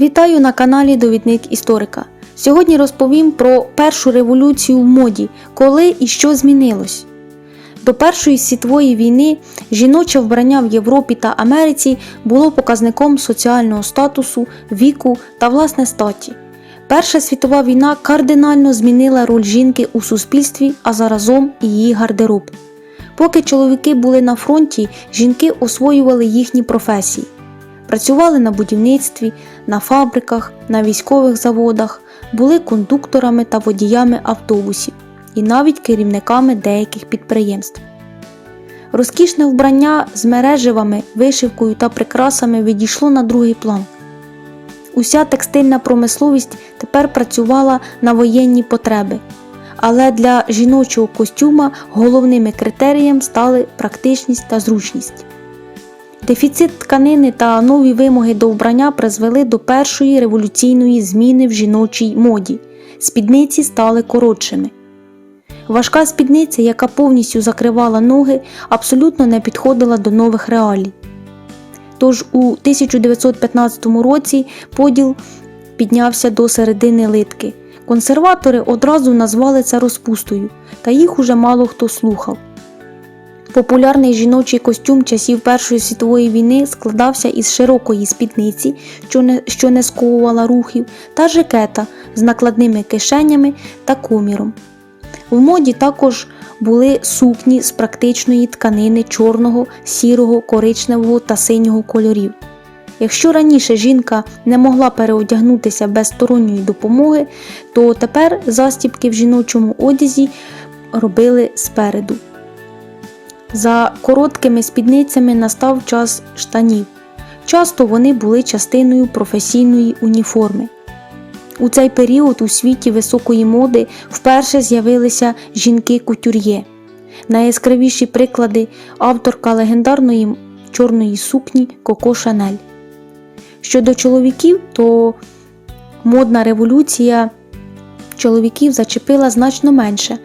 Вітаю на каналі Довідник Історика. Сьогодні розповім про першу революцію в моді, коли і що змінилось. До Першої світової війни жіноче вбрання в Європі та Америці було показником соціального статусу, віку та власне статі. Перша світова війна кардинально змінила роль жінки у суспільстві, а заразом і її гардероб. Поки чоловіки були на фронті, жінки освоювали їхні професії. Працювали на будівництві, на фабриках, на військових заводах, були кондукторами та водіями автобусів і навіть керівниками деяких підприємств. Розкішне вбрання з мереживами, вишивкою та прикрасами відійшло на другий план. Уся текстильна промисловість тепер працювала на воєнні потреби, але для жіночого костюма головними критерієм стали практичність та зручність. Дефіцит тканини та нові вимоги до вбрання призвели до першої революційної зміни в жіночій моді. Спідниці стали коротшими. Важка спідниця, яка повністю закривала ноги, абсолютно не підходила до нових реалій. Тож у 1915 році поділ піднявся до середини литки. Консерватори одразу назвали це розпустою, та їх уже мало хто слухав. Популярний жіночий костюм часів Першої світової війни складався із широкої спідниці, що не, що не сковувала рухів, та жакета з накладними кишенями та коміром. В моді також були сукні з практичної тканини чорного, сірого, коричневого та синього кольорів. Якщо раніше жінка не могла переодягнутися без сторонньої допомоги, то тепер застібки в жіночому одязі робили спереду. За короткими спідницями настав час штанів. Часто вони були частиною професійної уніформи. У цей період у світі високої моди вперше з'явилися жінки-кутюр'є. Найяскравіші приклади авторка легендарної чорної сукні Коко Шанель. Щодо чоловіків, то модна революція чоловіків зачепила значно менше.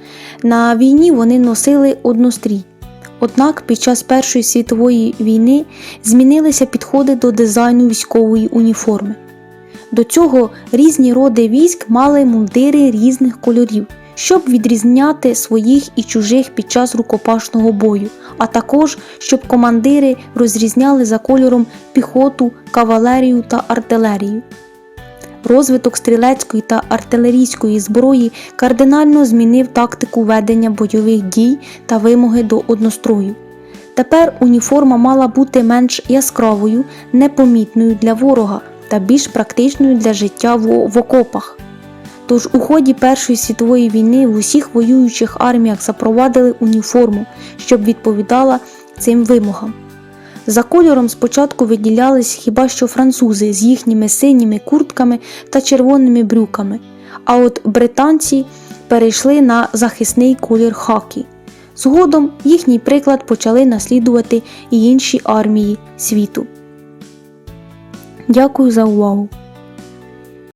На війні вони носили однострій. Однак під час Першої світової війни змінилися підходи до дизайну військової уніформи. До цього різні роди військ мали мундири різних кольорів, щоб відрізняти своїх і чужих під час рукопашного бою, а також щоб командири розрізняли за кольором піхоту, кавалерію та артилерію. Розвиток стрілецької та артилерійської зброї кардинально змінив тактику ведення бойових дій та вимоги до однострою. Тепер уніформа мала бути менш яскравою, непомітною для ворога та більш практичною для життя в, окопах. Тож у ході Першої світової війни в усіх воюючих арміях запровадили уніформу, щоб відповідала цим вимогам. За кольором спочатку виділялись хіба що французи з їхніми синіми куртками та червоними брюками, а от британці перейшли на захисний колір хакі. Згодом їхній приклад почали наслідувати і інші армії світу. Дякую за увагу!